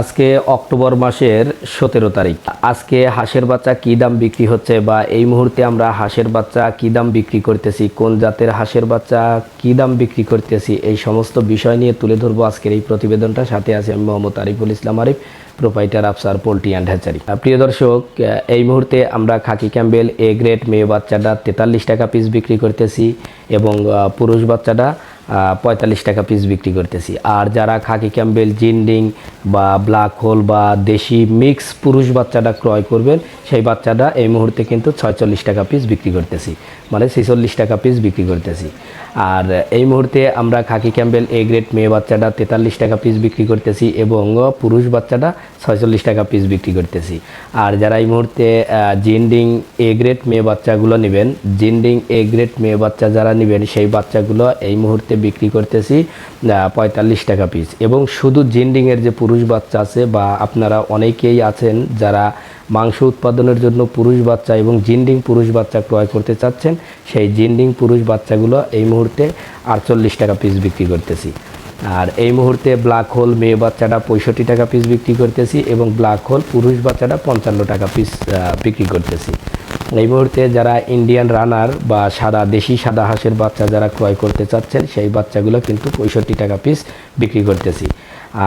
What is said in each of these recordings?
আজকে অক্টোবর মাসের সতেরো তারিখ। আজকে হাঁসের বাচ্চা কী দাম বিক্রি হচ্ছে বা এই মুহূর্তে আমরা হাঁসের বাচ্চা কী দাম বিক্রি করতেছি, কোন জাতের হাঁসের বাচ্চা কী দাম বিক্রি করতেছি, এই সমস্ত বিষয় নিয়ে তুলে ধরবো আজকের এই প্রতিবেদনটা সাথে আছে আমি Mohammad Ariful Islam Arif proprietor Afsar poultry and hatchery প্রিয় দর্শক এই মুহূর্তে আমরা খাকি ক্যাম্বেল এ গ্রেড মেয়ে বাচ্চাটা তেতাল্লিশ টাকা পিস বিক্রি করতেছি এবং পুরুষ বাচ্চাটা পঁয়তাল্লিশ টাকা পিস বিক্রি করতেছি। আর যারা খাকি ক্যাম্বেল, জিন্ডিং বা ব্ল্যাক হোল বা দেশি মিক্স পুরুষ বাচ্চাটা ক্রয় করবেন, সেই বাচ্চাটা এই মুহূর্তে কিন্তু ছয়চল্লিশ টাকা পিস বিক্রি করতেছি। মানে ছেচল্লিশ টাকা পিস বিক্রি করতেছি। আর এই মুহূর্তে আমরা খাকি ক্যাম্বেল এ গ্রেড মেয়ে বাচ্চাটা তেতাল্লিশ টাকা পিস বিক্রি করতেছি এবং পুরুষ বাচ্চাটা ছয়চল্লিশ টাকা পিস বিক্রি করতেছি। আর যারা এই মুহূর্তে জিন্ডিং এ গ্রেড মেয়ে বাচ্চাগুলো নেবেন, জিন্ডিং এ গ্রেড মেয়ে বাচ্চা যারা নেবেন, সেই বাচ্চাগুলো এই মুহূর্তে বিক্রি করতেছি পঁয়তাল্লিশ টাকা পিস এবং শুধু জিন্ডিংয়ের যে পুরুষ বাচ্চা আছে বা আপনারা অনেকেই আছেন যারা মাংস উৎপাদনের জন্য পুরুষ বাচ্চা এবং জিন্ডিং পুরুষ বাচ্চা ক্রয় করতে চাচ্ছেন, সেই জিন্ডিং পুরুষ বাচ্চাগুলো এই মুহূর্তে আটচল্লিশ টাকা পিস বিক্রি করতেছি। আর এই মুহূর্তে ব্ল্যাক হোল মেয়ে বাচ্চাটা পঁয়ষট্টি টাকা পিস বিক্রি করতেছি এবং ব্ল্যাক হোল পুরুষ বাচ্চাটা পঞ্চান্ন টাকা পিস বিক্রি করতেছি। এই মুহূর্তে যারা ইন্ডিয়ান রানার বা সাদা দেশি সাদা হাঁসের বাচ্চা যারা ক্রয় করতে চাচ্ছেন, সেই বাচ্চাগুলো কিন্তু পঁয়ষট্টি টাকা পিস বিক্রি করতেছি।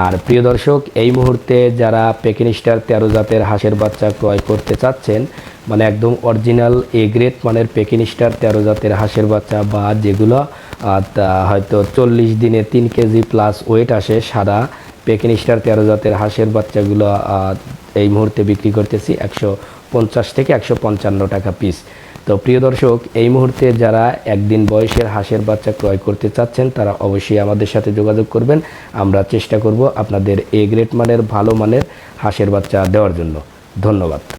আর প্রিয় দর্শক, এই মুহূর্তে যারা পেকিন স্টার তেরো জাতের হাঁসের বাচ্চা ক্রয় করতে চাচ্ছেন মানে একদম অরিজিনাল এ গ্রেড মানের পেকিন স্টার তেরো জাতের হাঁসের বাচ্চা বা যেগুলো হয়তো চল্লিশ দিনে তিন কেজি প্লাস ওয়েট আসে, সাদা পেকিন স্টার তেরো জাতের হাঁসের বাচ্চাগুলো এই মুহূর্তে বিক্রি করতেছি একশো পঞ্চাশ থেকে একশো পঞ্চান্ন টাকা পিস তো প্রিয় দর্শক, এই মুহূর্তে যারা একদিন বয়সের হাঁসের বাচ্চা ক্রয় করতে চাচ্ছেন, তারা অবশ্যই আমাদের সাথে যোগাযোগ করবেন। আমরা চেষ্টা করব আপনাদের এ গ্রেড মানের, ভালো মানের হাঁসের বাচ্চা দেওয়ার জন্য। ধন্যবাদ।